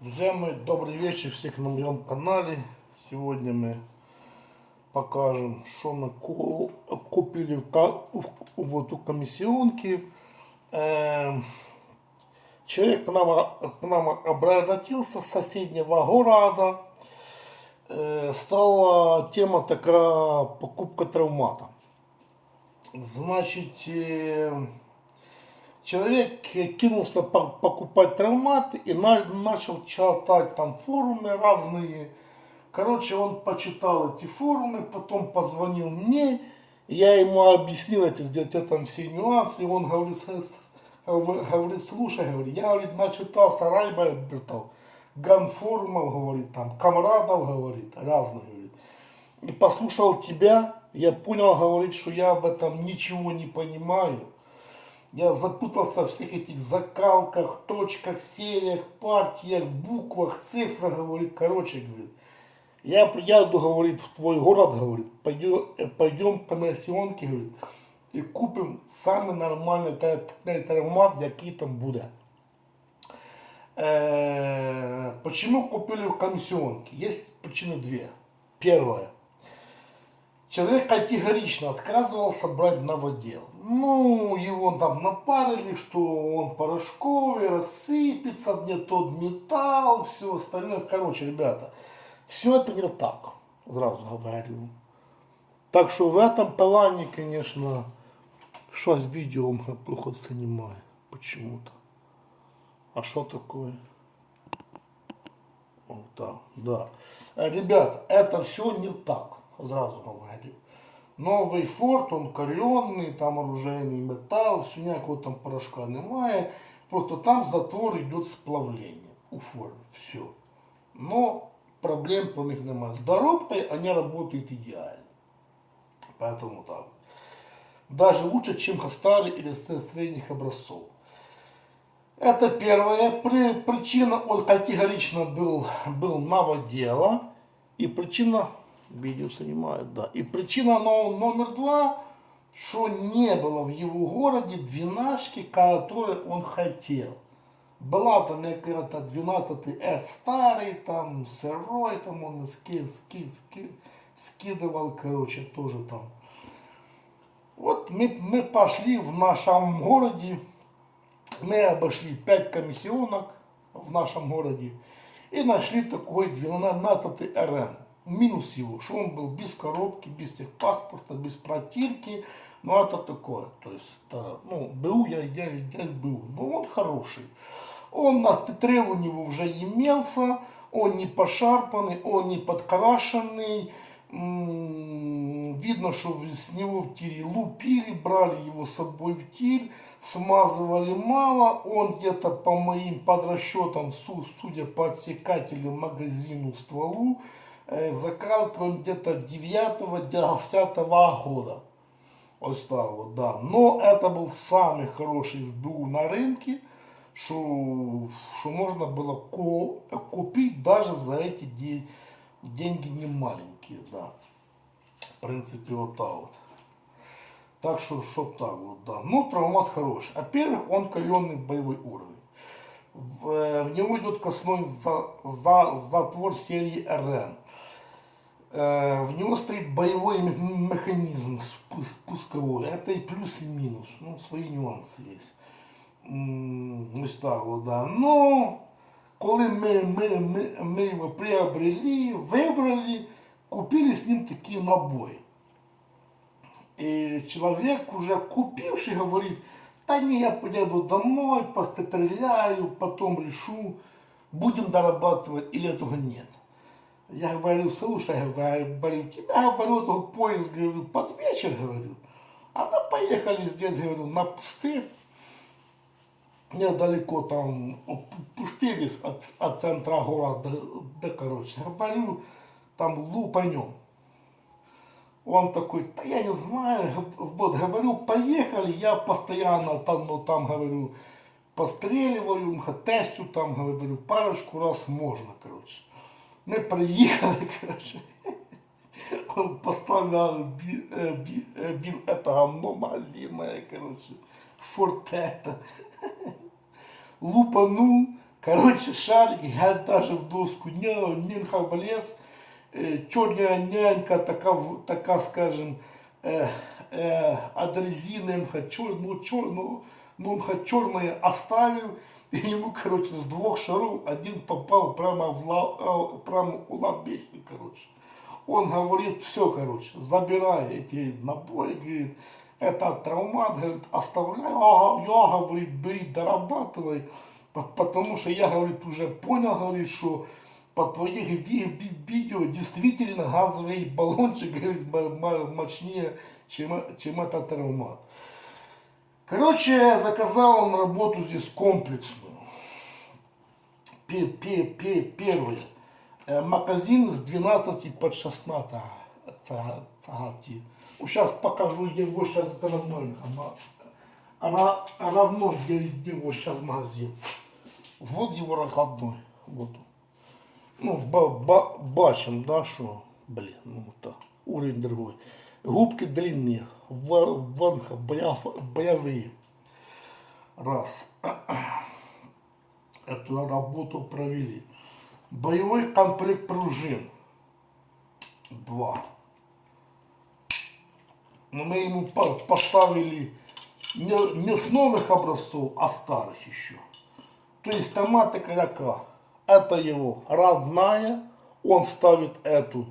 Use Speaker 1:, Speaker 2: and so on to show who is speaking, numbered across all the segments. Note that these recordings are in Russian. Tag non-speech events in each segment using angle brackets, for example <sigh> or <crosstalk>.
Speaker 1: Друзья мои, добрый вечер всех на моем канале. Сегодня мы покажем, что мы ку- купили в, ка- в- вот у комиссионки. Эм, Человек к нам, к нам обратился с соседнего города. Э, Стала тема такая покупка травмата. Значит, э, человек кинулся по- покупать травматы и на- начал читать там форумы разные. Короче, он почитал эти форумы, потом позвонил мне, я ему объяснил эти где-то там все нюансы, и он говорит, «С- с- гов- говорит, слушай, говорит, я говорит, начитался Райбертов, Ганфорумов, говорит, там, комрадов, говорит, разных, говорит. И послушал тебя, я понял, говорит, что я в этом ничего не понимаю. Я запутался в всех этих закалках, точках, сериях, партиях, буквах, цифрах, говорит, короче, говорит. Я приеду, говорит, в твой город, говорит, пойдем, э, пойдем к комиссионке, говорит, и купим самый нормальный травмат, який там буде. Э, Почему купили в комиссионке? Есть причины две. Первое. Человек категорично отказывался брать новодел. Ну, его там напарили, что он порошковый, рассыпется, не тот металл, все остальное. Короче, ребята, все это не так, сразу говорю. Так что в этом плане, конечно, что с видео я плохо снимаю почему-то. А что такое? Вот так, да. Ребят, это все не так, сразу говорю. Новий форт, он кальонний, там оружейний металл, все ніякого там порошка немає. Просто там затвор йде сплавлення у формі. Все. Но проблем по них немає. С доробкой они работают идеально. Поэтому так. Даже лучше, чем старые или с средних образцов. Это первая при- причина. Он категорично был, был новодела. И причина, видео снимает, да. И причина но- номер два, что не было в его городе двенашки, которую он хотел. Была там какая-то 12 R старый, там сырой, там он ски, ски, ски, скидывал, короче, тоже там. Вот мы, мы пошли в нашем городе, мы обошли 5 комиссионок в нашем городе и нашли такой 12 РН. Минус его, что он был без коробки, без техпаспорта, без протирки. Ну, это такое. То есть, это, ну, БУ, я, я, я из БУ. Ну, он хороший. Он на стрел у него уже имелся, он не пошарпанный, он не подкрашенный. М, Видно, что с него в тире лупили, брали его с собой в тир, смазывали мало. Он где-то по моим подрасчетам, су- судя по отсекателю, магазину, стволу, закалки он где-то 9-10 года. Ось так вот, да. Но это был самый хороший СБУ на рынке, что, что можно было купить даже за эти де- деньги не маленькие, да. В принципе, вот так вот. Так что, что так вот, да. Ну, травмат хороший. Во-первых, он каленый боевой уровень. В, э, в него идет косной за, за, затвор серии РН. Э, В него стоит боевой ме- механизм спу- спусковой. Это и плюс, и минус. Ну, свои нюанси є. М, Ось так, от, да. Ну, коли ми, ми, ми, ми його приобрели, вибрали, купили з ним такі набої. И человек, уже купивший, говорит, да не, я поеду домой, постреляю, потом решу, будем дорабатывать или этого нет. Я говорю, слушай, говорю, тебя, говорю, вот поезд, говорю, под вечер, говорю. А мы поехали здесь, говорю, на пустырь. Недалеко там пу- пустырь от, от центра города, да, короче. Говорю, там лупанем. Он такой, да я не знаю, вот, говорю, поехали, я постоянно там, ну, там, говорю, постреливаю, тестю там, говорю, парочку раз можно, короче. <laughs> Он поставлял, бил, это говно магазинное, короче, форте это. <laughs> Лупанул, Короче, шарик, я даже в доску не, нинха влез. Черная нянька, така, в- така скажем, э, э, от резины, мха, чер, ну, чер, ну, ну, мха, черное оставил. И ему, короче, с двух шаров один попал прямо в ла, э, прямо у лобешки, короче. Он говорит, все, короче, забирай эти набои, говорит, это травмат, говорит, оставляй, ага, я, говорит, бери, дорабатывай, по- потому что я, говорит, уже понял, говорит, что по твоих ви- ви- видео действительно газовый баллончик, говорит, мощнее, чем, чем этот травмат. Короче, заказал он работу здесь комплексную. Пе- пе- пе- Первое. Э, Магазин с 12 под 16 ца- цагати. Ну, сейчас покажу его сейчас родной. Ра- Родной где его сейчас магазин. Вот его родной. Вот. Ну, ба- ба- бачим, да, что, блин, ну, это уровень другой. Губки длинные, ванха, боевые. Раз. <clears throat> Эту работу провели. Боевой комплект пружин. Два. Но мы ему по- поставили не, не с новых образцов, а старых еще. То есть тематика яка? Это его родная, он ставит эту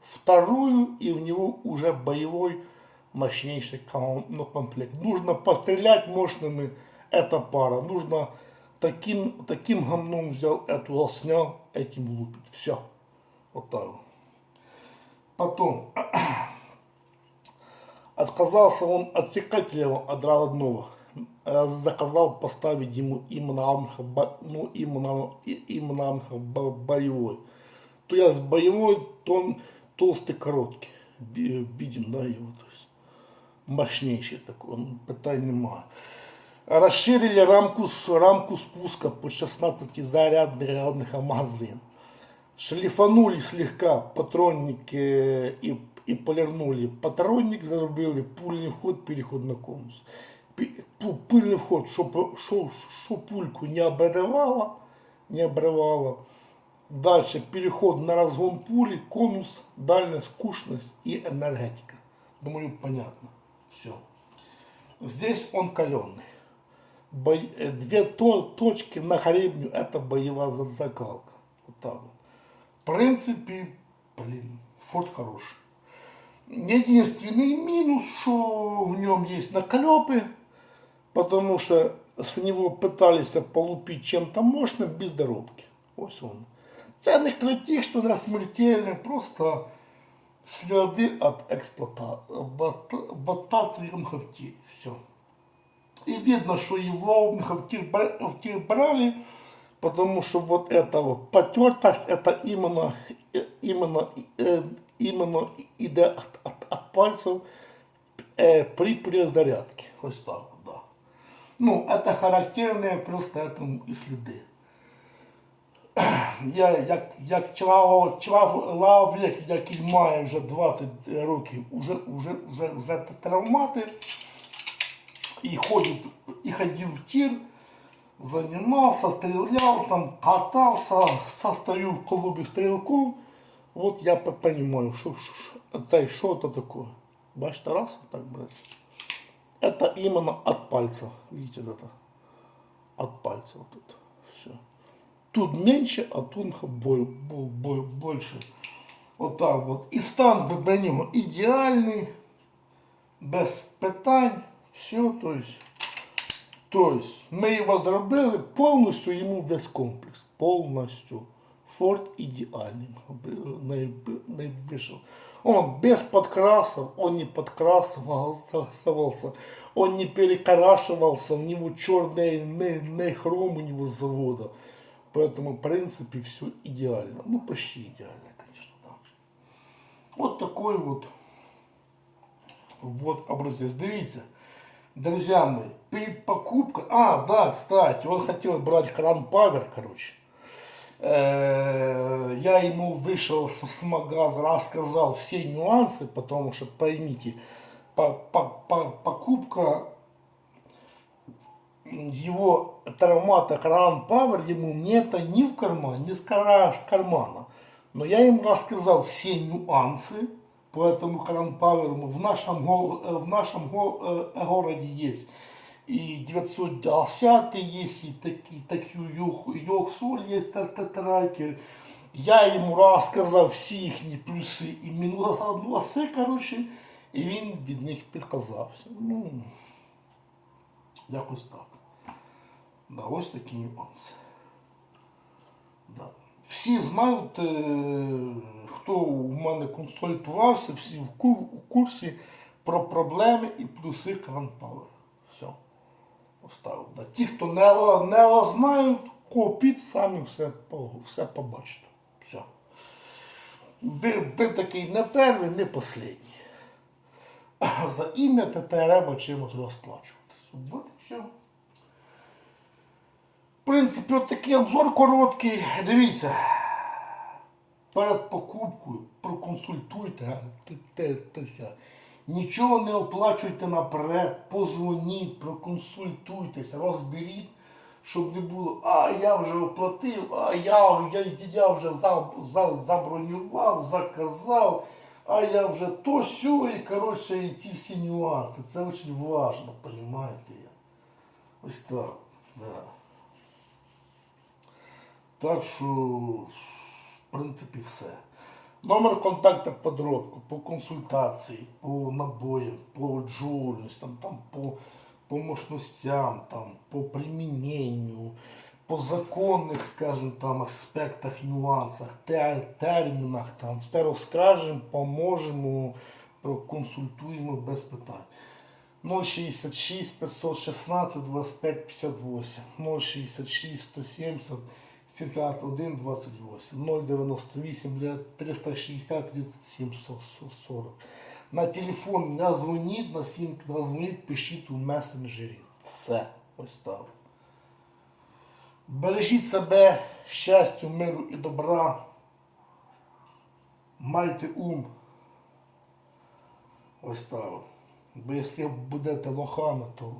Speaker 1: вторую, и в него уже боевой мощнейший ну, комплект. Нужно пострелять мощными, это пара. Нужно таким, таким гамном взял эту, снял, этим лупить. Все. Вот так. Потом <clears throat> отказался он от секателя от родного. Заказал поставить ему бо- ну, именно, и- именно амха бо- боевой. То с боевой, то он толстый, короткий. Видим, да, его. То есть мощнейший такой, ну, питань немає. Расширили рамку, рамку спуска под 16 зарядный реальных магазин. Шлифанули слегка патронник э, и, и полирнули патронник, зарубили пульный вход, переход на конус. Пыльный вход, щоб, щоб, щоб пульку не обрывало, не обрывало. Дальше переход на разгон пули, конус, дальность, скучность и энергетика. Думаю, понятно. Все. Здесь он каленый. Бой- э, Две то- точки на гребню это боевая за- закалка. Вот так вот. В принципе, блин, форт хороший. Единственный минус, что в нем есть наклепы, потому что с него пытались полупить чем-то мощным без доробки. Ось он. Це не критик, що не смертельне, просто сліди від експлуатації МХФТ. Все. И видно, что его в тир, бра- в тир брали, потому что вот эта вот потертость, это именно, э, именно, э, именно идет от, от, от пальцев э, при перезарядке. Вот так вот, да. Ну, это характерные просто этому и следы. <clears throat> Я як, як чоловік, чоловік, який має вже 20 років, уже, уже, уже, уже травмати, и ходит, и ходил в тир, занимался, стрелял, там катался, состою в клубе стрелков. Вот я по- понимаю, что, это что это такое. Бачите, раз, вот так брать. Это именно от пальца. Видите, вот это? От пальца вот это. Все. Тут меньше, а тут бо- бо- бо- больше. Вот так вот. І стан для нього ідеальний, без питань, все, то есть, то есть ми його зробили повністю йому весь комплекс. Повністю. Форт ідеальний. Найб- Найбільше. Он без подкрасов, он не подкрасывался, он не перекрашивался, у него черный не, не хром у него с завода. Поэтому, в принципе, все идеально. Ну, почти идеально, конечно, да. Вот такой вот, вот образец. Дивіться, друзья мои, перед покупкой... А, да, кстати, он хотел брать кран Павер, короче. Э, Я ему вышел с магаза, рассказал все нюансы, потому что, поймите, по- по- по- покупка его травмата Кран Павер ему не это ни в карман, ни с, кара- с кармана. Но я ему рассказал все нюансы по этому Кран Паверу. В нашем, го- э, в нашем го- э, городе есть и 910 есть, и такие, такие Йохсоль есть, та- та- тракер. Я йому розказав всі їхні плюси і мінуси, коротше, і він від них підказався. Ну, якось так. Да, ось такі нюанси. Да. Всі знають, е, хто у мене консультувався, всі в, курсі про проблеми і плюси Кранпауер. Все. Оставив. Да. Ті, хто не, не знають, купіть, самі все, все побачите. Все. Ви, ви такий не перший, не останній. За ім'я треба чимось розплачуватися. От все. Принципі, от такий обзор короткий. Дивіться. Перед покупкою проконсультуйте. Нічого не оплачуйте наперед, позвоніть, проконсультуйтеся, розберіть, щоб не було, а я вже оплатив, а я, я, я вже за, за, забронював, заказав, а я вже то сьо, і коротше, і ці всі нюанси. Це дуже важливо, розумієте? Ось так. Да. Так що, в принципі, все. Номер контакту подробку по консультації, по набоям, по джольностям, там, по, по мощностям, там, по приміненню, по законних, скажімо, там, аспектах, нюансах, тер, термінах, там, все розкажемо, поможемо, проконсультуємо без питань. 066 516 25 58 066 170 71 28 098 360 37 40 На телефон не дзвоніть, на сім не дзвоніть, пишіть у месенджері. Все. Ось так. Бережіть себе, щастя, миру і добра. Майте ум. Ось так. Бо якщо будете лохами, то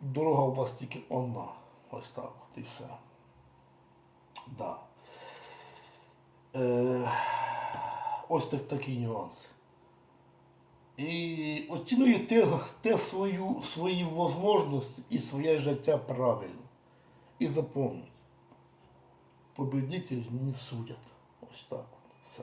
Speaker 1: дорога у вас тільки одна. Ось так і все. Да. Е, ось так, такий нюанс. І оцінує те свою, свої можливості і своє життя правильно. І запомніть. Побідітель не судять. Ось так. Все.